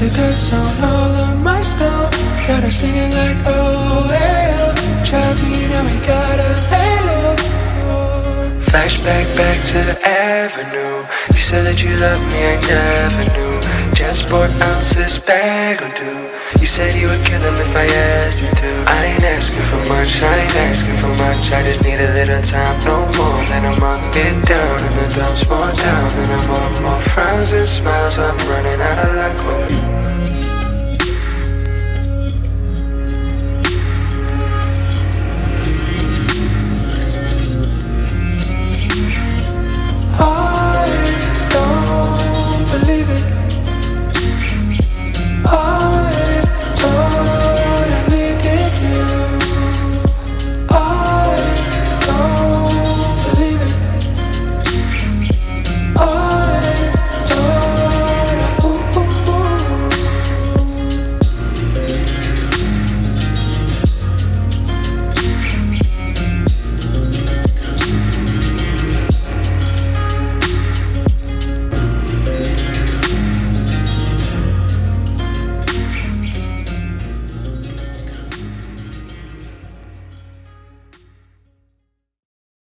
on all of my stuff. Gotta sing it like oh yeah. Trap me now we got a halo. Flashback back to the avenue. You said that you loved me, I never knew. Just bought ounces bag or two. You said you would kill them if I asked you to. Much, I ain't asking for much. I just need a little time, no more than a month. Get down in the dumps, more down, and I'm on more frowns and smiles. I'm running out of luck.